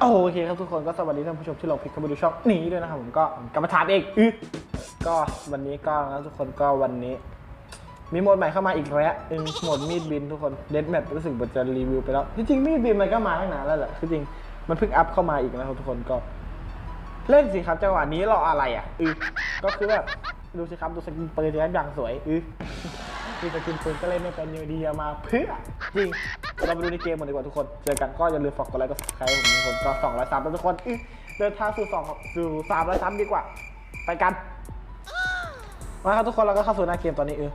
โอเคครับทุกคนก็สวัสดีท่านผู้ชมที่เราคลิกเข้ามาดูช่องนี้ด้วยนะครับผมก็กลับมาถามเองอือก็วันนี้ก็นะทุกคนก็วันนี้ มีโหมดใหม่เข้ามาอีกแล้วอืมโหมดมีดบินทุกคนเดดแมทรู้สึกว่าจะรีวิวไปแล้วที่จริงมีดบินมันก็มาตั้งนานแล้วแหละคือจริงมันเพิ่งอัพเข้ามาอีกนะครับทุกคนก็ เล่นสิครับจังหวะนี้รออะไรอะอือก็คือแบบดูสิครับดูสกินปืนอย่างสวยอือดูสกินปืนก็เล่นไม่เป็นอยู่ดีเอามาเพื่อจริง เรามาดูในเกมกันดีกว่าทุกคน เจอกันก็อย่าลืมฝากกดไลค์กดซับสไครต์ผมทุกคนก็สองร้อยสามแล้วทุกคนอือเดินทางสู่สองสู่สามร้อยสามดีกว่า ไปกัน มาครับทุกคนเราก็เข้าสู่หน้าเกมตอนนี้เออ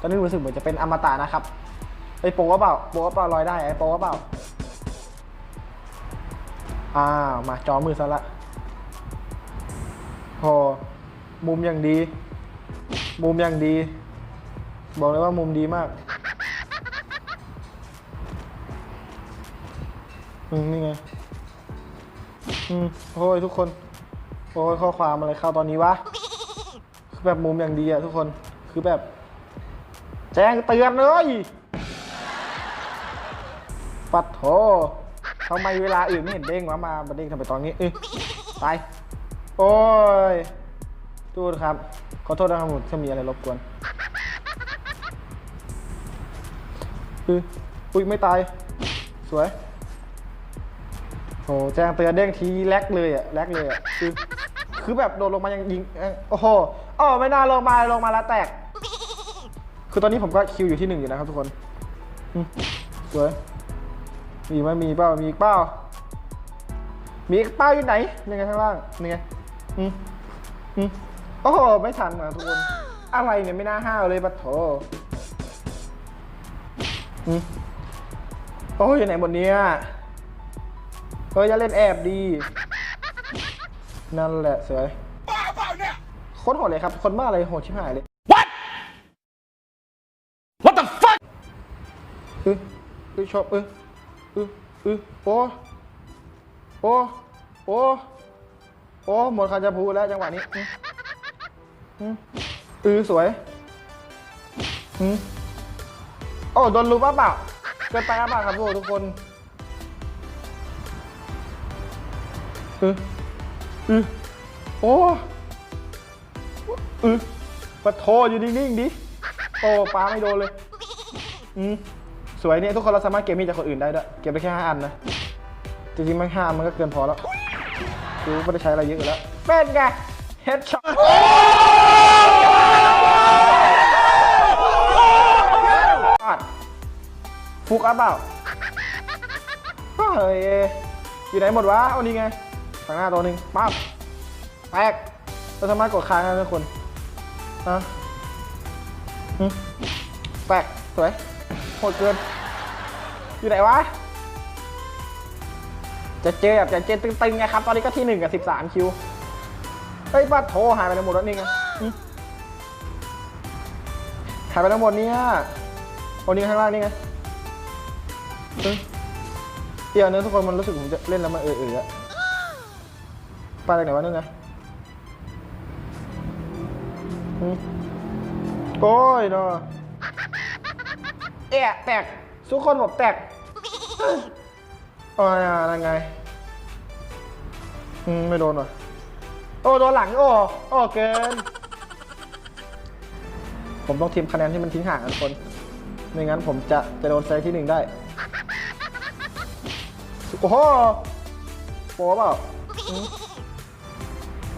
ตอนนี้รู้สึกเหมือนจะเป็นอมตะนะครับไอโปว่าเปล่าโปว่าเปล่าลอยได้ไอ้โปว่าเปล่าอ้าวมาจอมือซะละพอมุมอย่างดี มุมอย่างดี บอกเลยว่ามุมดีมาก อืมนี่ไง อืมโอ้ยทุกคน โอ้ยข้อความอะไรเข้าตอนนี้วะ คือแบบมุมอย่างดีอะทุกคน คือแบบ แจ้งเตือนเลย ปัดโถทำไมเวลาอื่นไม่เห็นเด้งวะมามาเด้งทำไมตอนนี้เออไปโอ้ยทูดครับ ขอโทษนะครับผมถ้ามีอะไรรบกวนอืออุ้ยไม่ตาย สวย โหแจ้งเตือนเด้งทีแลกเลยอะแลกเลยอะคือคือแบบโดนลงมายังยิงเอ้โอ้โหอ๋อไม่น่าลงมาลงมาแล้วแตก คือตอนนี้ผมก็คิวอยู่ที่หนึ่งอยู่นะครับทุกคนสวยมีไหมมีเปล่ามีอีกเปล่ามีอีกเป้าอยู่ไหนยังไงข้างล่างนี่ไงอืมอืมโอ้โหไม่ทันนะทุกคน อะไรเนี่ยไม่น่าห้าวเลยปะโถอืมโอ้ยอยู่ไหนหมดเนี่ย ฮ้ยอย่าเล่นแอบดี นั่นแหละสวยโคตรโหดเลยครับ คนบ้าอะไรโหดชิบหายเลย What? What the fuck? เออเออชอบเออเออเออโอ้โอ้โอ้โอ้หมดคาจะพูดแล้วจังหวะนี้อืมอืมเออสวยอืมโอ้โดนลูปเปล่าเกินไปหรือเปล่าครับพวกทุกคน เออเออโอ้เออปะโทอยู่นิ่งๆดิโอ้ปลาไม่โดนเลยอืมสวยเนี่ยทุกคนเราสามารถเก็บมีดจากคนอื่นได้ด้วยเก็บได้แค่ห้าอันนะจริงๆมันห้ามันก็เกินพอแล้วกูไม่ได้ใช้อะไรเยอะแล้วเป็นไงเฮดช็อตฟุกอัพเปล่าเฮ้ยอยู่ไหนหมดวะเอานี่ไง ทางหน้าตัวหนึ่งปั๊บแตกเราสามารถกดค้างได้ทุกคนอะอแตกสวยโหดเกิน อยู่ไหนวะ จะเจอแบบจะเจอตึงๆไงครับ ตอนนี้ก็ที่หนึ่งกับสิบสามคิว เฮ้ยป้าโทรหายไปทั้งหมดแล้วนี่ไงหายไปทั้งหมดเนี่ยโอ้นี่ข้างล่างนี่ไงเฮ้ยเดี๋ยวนะทุกคนมันรู้สึกผมจะเล่นแล้วมันเออๆอะ ป้าจากไหนวะนู่นไงหึโอ้ยเนาะแอะแตกทุกคนบอกแตกอ๋อนั่นไงอืมไม่โดนว่ะโอ้โดนหลังโอ้โอ้เกิน ผมต้องทีมคะแนนที่มันทิ้งห่างกันคน ไม่งั้นผมจะจะโดนแซงที่หนึ่งได้ โอ้โหโปเปล่า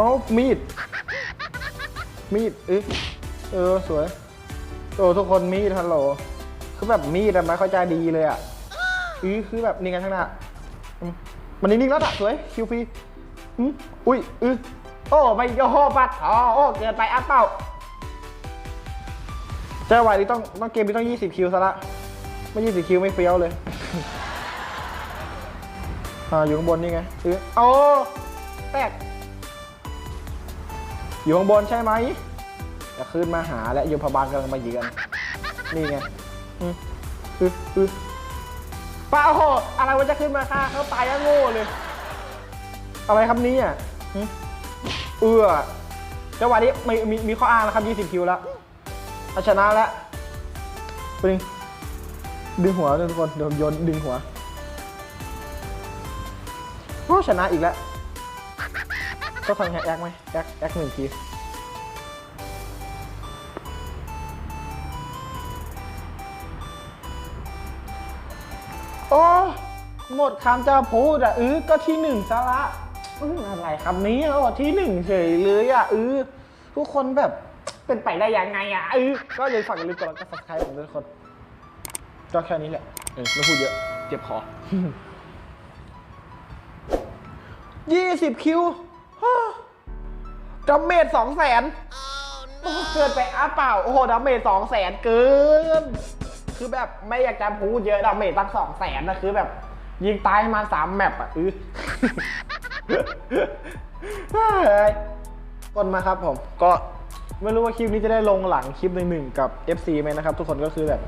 อ้ามีด มีดเออเออสวยโอ้ทุกคนมีดฮัลโหลคือแบบมีดอะไม่ค่อยจะดีเลยอะอือคือแบบนี่ไงข้างหน้ามมันนิ่งๆแล้วอะสวยคิวฟีอืมอุ้ยอือโอ้ไม่โยโหปัดอ๋อโอ้เกินไปอัพเป้าเจ้าไหวนี่ต้องต้องเกมนี้ต้อง 20 คิวซะละ ไม่ 20 คิวไม่เฟี้ยวเลย อ่า อยู่ข้างบนนี่ไงอือโอ้แตก อยู่ข้างบนใช่ไหมจะขึ้นมาหาและโยมพบาลกำลังมาเยือนนี่ไงอืออือป้าโหอะไรวะจะขึ้นมาฆ่าเขาตายยังโง่เลย อะไรครับนี่อะเอือจังหวะนี้มีมีมีข้ออ้างแล้วครับ20คิวแล้วเอาชนะแล้วปึงดึงหัวทุกคนเดี๋ยวโยนดึงหัวอ้ชนะอีกแล้ว ก็ฟังแฮกแอคไหมแอคแอคหนึ่งทีโอ้หมดคำจะพูดอะเออก็ที่หนึ่งซะละอื้ออะไรคำนี้อะที่หนึ่งเฉยเลยอะเออทุกคนแบบเป็นไปได้ยังไงอะเออก็เลยฝากอย่าลืมกดไลค์กดซับสไครต์ผมด้วยทุกคนก็แค่นี้แหละเออไม่พูดเยอะ เจ็บคอยี่สิบคิวฮ่า ดาเมจสองแสนโอ้โหเกินไปอ้าเปล่า โอ้โหดาเมจสองแสนเกิน คือแบบไม่อยากจะพูดเยอะดาเมจตั้งสองแสนนะคือแบบ ยิงตายมาสามแมปอะอือเฮ้ยคนมาครับผม ก็ไม่รู้ว่าคลิปนี้จะได้ลงหลังคลิปหนึ่งหนึ่งกับ FC ไหมนะครับ ทุกคนก็คือแบบ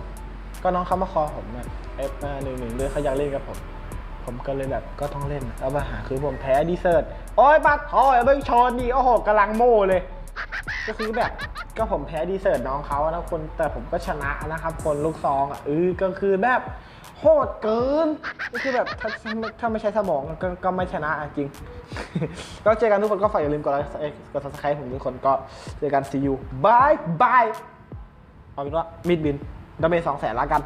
ก็น้องเขามาคอผมนะ F หนึ่งหนึ่งด้วยเขาอยากเล่นกับผม ผมก็เลยแบบก็ต้องเล่นแล้วปัญหาคือผมแพ้ดีเซิร์ตโอ้ยบัตรทอยเบิ้งชอนดีโอ้โหกำลังโม่เลย ก็คือแบบก็ผมแพ้ดีเซิร์ตน้องเขานะคนแต่ผมก็ชนะนะครับ คนลูกซองอะเออก็คือแบบโหดเกินก็คือแบบถ้าถ้าไม่ถ้าไม่ใช้สมองก็ก็ไม่ชนะจริง ก็เจอกันทุกคนก็ฝากอย่าลืมกดไลค์กด subscribe ผมทุกคนก็เจอกัน see you bye bye เอาเป็นว่ามิดบินดาเมจสองแสนละกัน